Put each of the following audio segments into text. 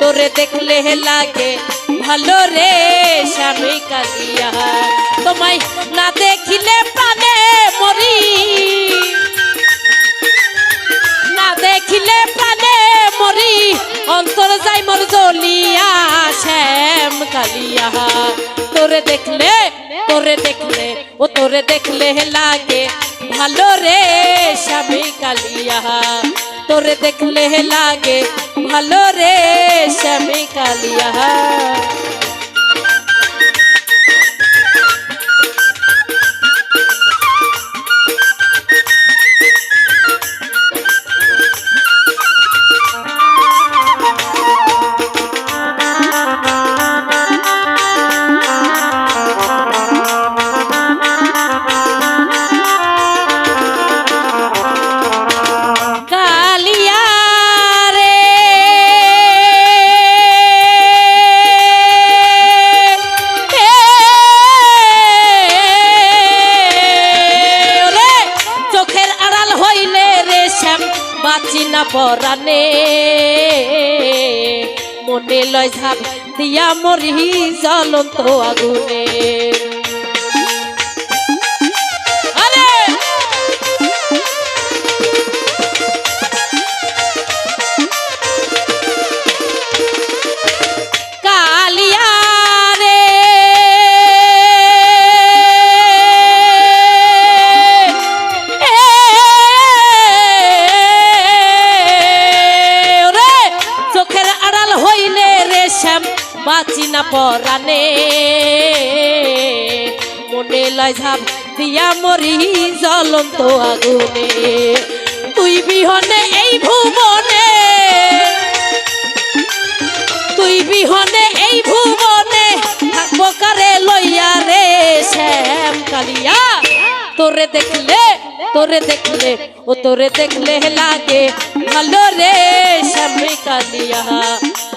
তোরে দেখলে লাগে ভালো রে স্বামী কালিয়া তোমায় না দেখিলে প্রাণে মরি। না দেখিলে প্রাণে মরি। অন্তর যাই মোর জ্বলিয়া, শ্যাম কালিয়া। তোরে দেখলে তোরে দেখলে, ও তোরে দেখলে লাগে ভালো রে স্বামী কালিয়া। তোরে দেখলে লাগে ভালো রে কালিয়া কালিয়া। পরানে মনে লয় ঝাপ দিয়া মরি জ্বলন্ত আগুনে। বাঁচি না পরানে মনে লয় ঝাপ দিয়া মরি জ্বলন্ত আগুনে। তুই বিহনে এই ভুবনে। তুই বিহনে এই ভুবনে থাকব কারে লইয়া রে শ্যাম কালিয়া। তোরে দেখলে তোরে দেখলে, ও তোরে দেখলে লাগে ভালো রে শ্যাম কালিয়া।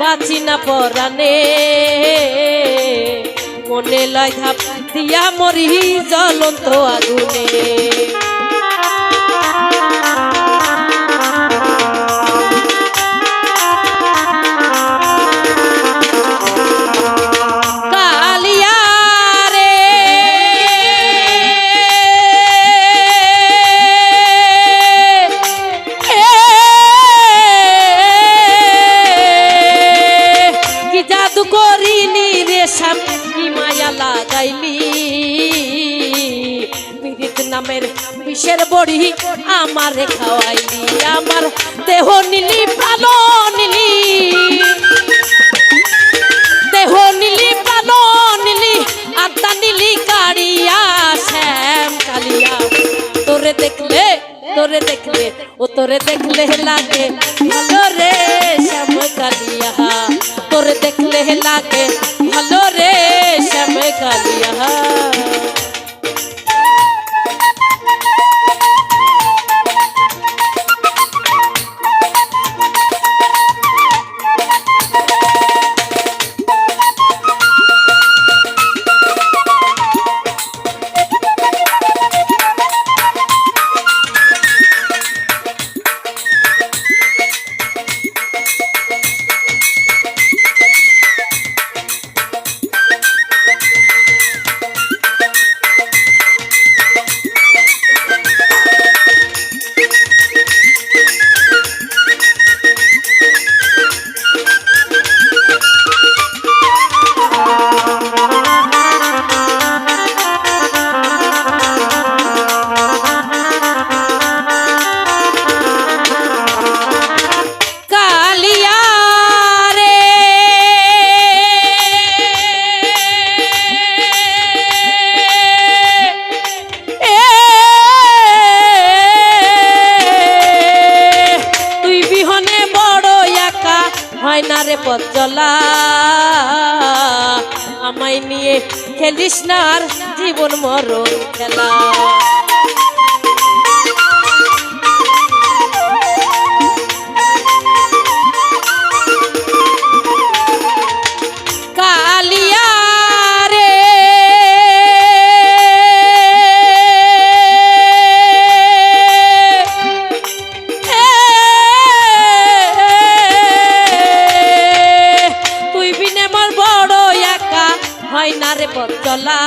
বাঁচি না পরানে মনে লয় ধাপ দিয়া মরি জ্বলন্ত আগুনে। নামের বিষের বড়ি আমারে খাওয়াইলি। আমার দেহ নিলি, প্রাণ নিলি। দেহ নীলি পালো নীলি, আত্মা নীলি কাড়িয়া, শ্যাম কালিয়া। তোরে দেখলে তোরে দেখলে, ও তোরে দেখলে লাগে ভালো রে শ্যাম কালিয়া। তোরে দেখলে লাগে ভালো রে শ্যাম কালিয়া। রে পথ আমায় নিয়ে খেলিস না জীবন মরণ খেলা। পথ চলা।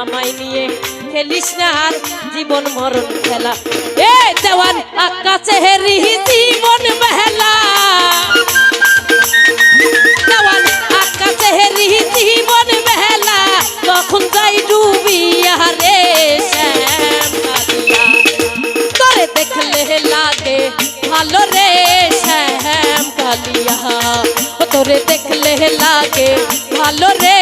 আমায় নিয়ে খেলিস না আর জীবন মরণ খেলা। এ দেওয়ান আকাশে হেরি জীবন মেহলা দেওয়ান আকাশে হেরি জীবন মেহলা তখন যাই ডুবিয়া রে তোরে দেখলে লাগে ভালো রে শ্যাম কালিয়া তোরে দেখলে লাগে ভালো রে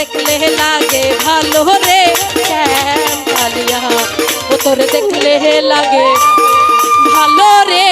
দেখলে লাগে ভালো রে কালিয়া? ও তোরে দেখলে লাগে ভালো রে।